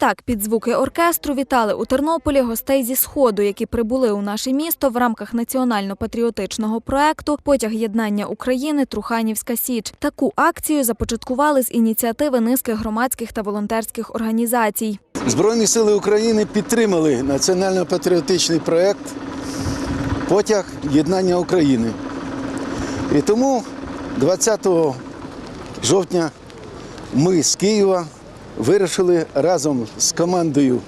Так під звуки оркестру вітали у Тернополі гостей зі сходу, які прибули у наше місто в рамках національно-патріотичного проекту Потяг єднання України Труханівська Січ. Таку акцію започаткували з ініціативи низки громадських та волонтерських організацій. Збройні сили України підтримали національно-патріотичний проєкт Потяг єднання України. І тому 20 жовтня ми з Києва вирішили разом з командою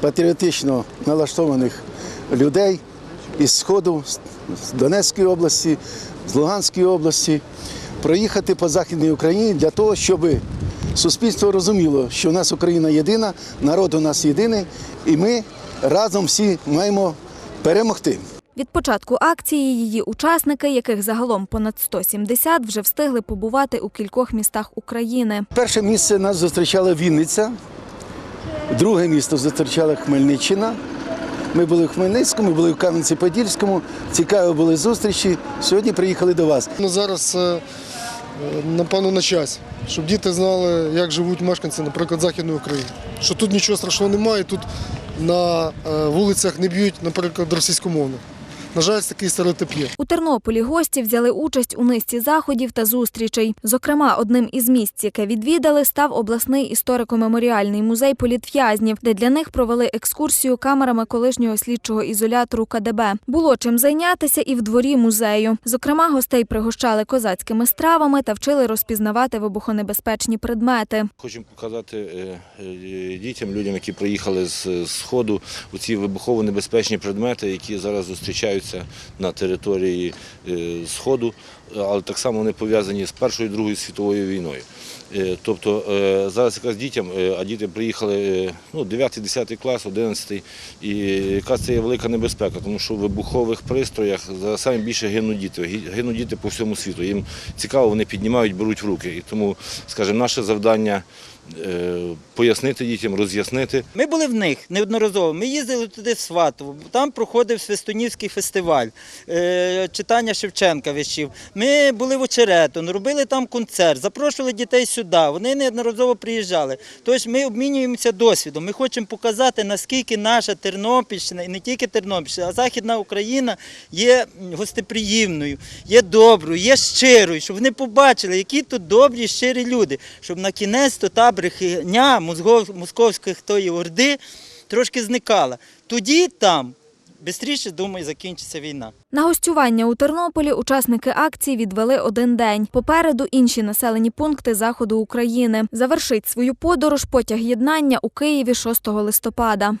патріотично налаштованих людей із Сходу, з Донецької області, з Луганської області проїхати по Західній Україні для того, щоб суспільство розуміло, що у нас Україна єдина, народ у нас єдиний, і ми разом всі маємо перемогти. Від початку акції її учасники, яких загалом понад 170, вже встигли побувати у кількох містах України. Перше місце нас зустрічала Вінниця, друге місто зустрічала Хмельниччина. Ми були в Хмельницькому, ми були в Кам'янці-Подільському. Цікаві були зустрічі. Сьогодні приїхали до вас. Ну, зараз е, напевно, на час, щоб діти знали, як живуть мешканці, наприклад, Західної України. Що тут нічого страшного немає, тут на е, вулицях не б'ють, наприклад, російськомовних. На жаль, такий стереотип є. У Тернополі гості взяли участь у низці заходів та зустрічей. Зокрема, одним із місць, яке відвідали, став обласний історико-меморіальний музей політв'язнів, де для них провели екскурсію камерами колишнього слідчого ізолятору КДБ. Було чим зайнятися і в дворі музею. Зокрема, гостей пригощали козацькими стравами та вчили розпізнавати вибухонебезпечні предмети. Хочемо показати е, е, дітям, людям, які приїхали з Сходу, ці вибухово небезпечні предмети, які зараз зустрічаються на території е, Сходу, але так само вони пов'язані з Першою і Другою світовою війною. Е, Тобто е, зараз якраз дітям, е, а діти приїхали ну, 9-10 клас, 11, і яка це є велика небезпека, тому що в вибухових пристроях зараз більше гинуть діти. Гинуть діти по всьому світу. Їм цікаво, вони піднімають, беруть в руки. І тому, скажімо, наше завдання пояснити дітям, роз'яснити. Ми були в них неодноразово. Ми їздили туди в Сватово, там проходив Свистунівський фестиваль, читання Шевченка вещів. Ми були в Очеретино, робили там концерт, запрошували дітей сюди. Вони неодноразово приїжджали. Тож ми обмінюємося досвідом. Ми хочемо показати, наскільки наша Тернопільщина, і не тільки Тернопільщина, а Західна Україна є гостеприємною, є доброю, є щирою, щоб вони побачили, які тут добрі, щирі люди, щоб на кінець то та брехня московських тої орди трошки зникала. Тоді там швидше, думаю, закінчиться війна. На гостювання у Тернополі учасники акції відвели один день. Попереду інші населені пункти заходу України. Завершить свою подорож потяг єднання у Києві 6 листопада.